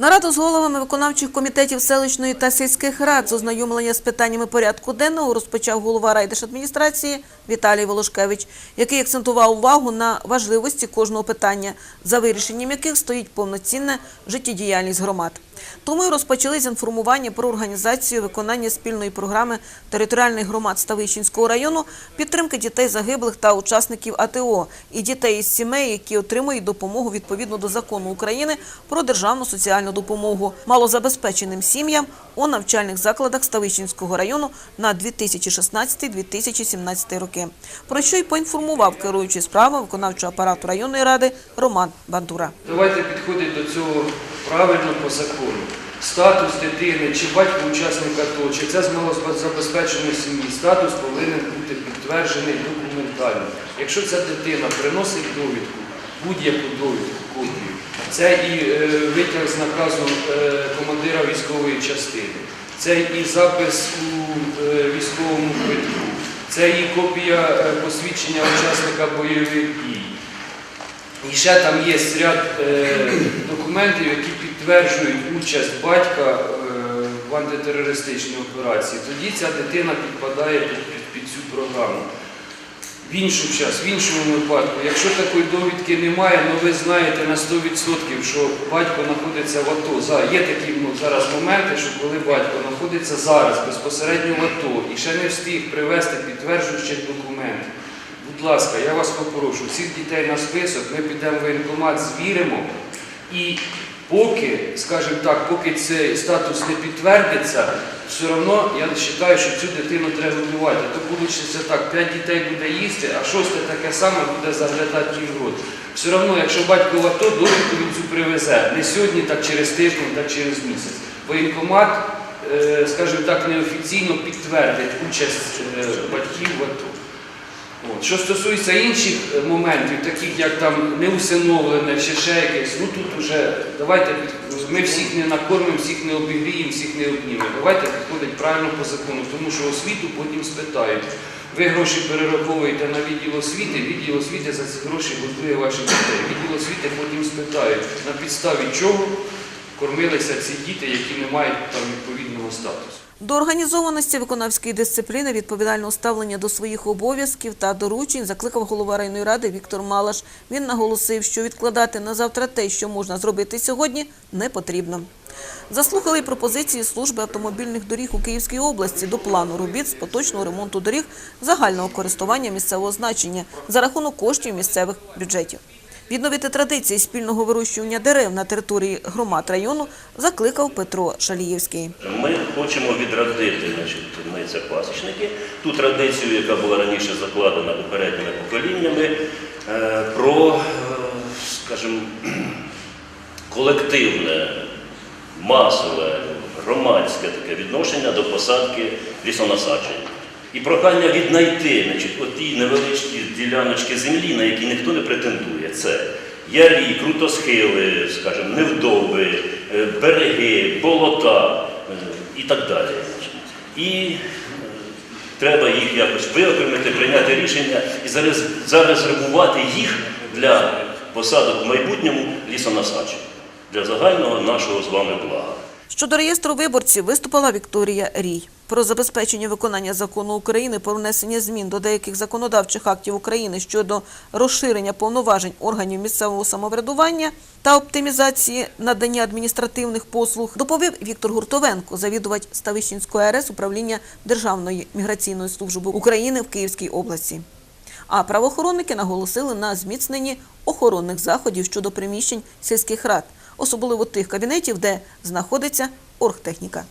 Нараду з головами виконавчих комітетів селищної та сільських рад з ознайомлення з питаннями порядку денного розпочав голова райдержадміністрації Віталій Волошкевич, який акцентував увагу на важливості кожного питання, за вирішенням яких стоїть повноцінна життєдіяльність громад. Тому розпочали з інформування про організацію виконання спільної програми територіальних громад Ставищенського району, підтримки дітей загиблих та учасників АТО і дітей із сімей, які отримують допомогу відповідно до закону України про державну соціальну допомогу малозабезпеченим сім'ям у навчальних закладах Ставищенського району на 2016-2017 роки. Про що й поінформував керуючий справами виконавчого апарату районної ради Роман Бандура. Давайте підходити до цього правильно по закону. Статус дитини, чи батько учасника АТО, чи це з малозабезпеченої сім'ї, статус повинен бути підтверджений документально. Якщо ця дитина приносить довідку, будь-яку довідку, копію, це і е, витяг з наказу е, командира військової частини, це і запис у е, військовому квитку, це і копія посвідчення учасника бойових дій. І ще там є ряд е, документів, які підтверджують участь батька е, в антитерористичній операції. Тоді ця дитина підпадає під, під, під цю програму. В іншому час, в іншому випадку, якщо такої довідки немає, ну ви знаєте на 100%, що батько знаходиться в АТО. За- Є такі ну, зараз моменти, що коли батько знаходиться зараз безпосередньо в АТО і ще не встиг привезти підтверджуючих документів. Будь ласка, я вас попрошу, всіх дітей на список, ми підемо в воєнкомат, звіримо. І поки, скажімо так, поки цей статус не підтвердиться, все одно я вважаю, що цю дитину треба годувати. То вийде так, 5 дітей буде їсти, а шосте таке саме буде заглядати в рот. Все одно, якщо батько в АТО, довідку він цю привезе. Не сьогодні, так через тиждень, так через місяць. Воєнкомат, е, скажімо так, неофіційно підтвердить участь е, батьків в АТО. От. Що стосується інших е, моментів, таких як там неусиновлене чи ще якесь, ну тут вже давайте ми всіх не накормимо, всіх не обігріємо, всіх не обнімемо. Давайте підходить правильно по закону, тому що освіту потім спитають. Ви гроші перераховуєте на відділ освіти, відділ освіти за ці гроші готує ваших дітей. Відділ освіти потім спитають, на підставі чого кормилися ці діти, які не мають там відповідного статусу. До організованості виконавської дисципліни, відповідального ставлення до своїх обов'язків та доручень закликав голова районної ради Віктор Малаш. Він наголосив, що відкладати на завтра те, що можна зробити сьогодні, не потрібно. Заслухали й пропозиції служби автомобільних доріг у Київській області до плану робіт з поточного ремонту доріг загального користування місцевого значення за рахунок коштів місцевих бюджетів. Відновити традиції спільного вирощування дерев на території громад району закликав Петро Шалієвський. Ми хочемо відродити, значить, пасічники, ту традицію, яка була раніше закладена попередніми поколіннями, е, про, е, скажімо, колективне, масове, громадське таке відношення до посадки лісонасаджень. І прохання віднайти значить, оті невеличкі діляночки землі, на які ніхто не претендує. Це ярі, крутосхили, скажімо, невдови, е, береги, болота е, і так далі. І е, треба їх якось виокремити, прийняти рішення і зарезервувати їх для посадок в майбутньому лісонасаджень, для загального нашого з вами блага. Щодо реєстру виборців виступила Вікторія Рій. Про забезпечення виконання закону України про внесення змін до деяких законодавчих актів України щодо розширення повноважень органів місцевого самоврядування та оптимізації надання адміністративних послуг доповів Віктор Гуртовенко, завідувач Ставищенської АРС управління Державної міграційної служби України в Київській області. А правоохоронники наголосили на зміцненні охоронних заходів щодо приміщень сільських рад, особливо тих кабінетів, де знаходиться оргтехніка.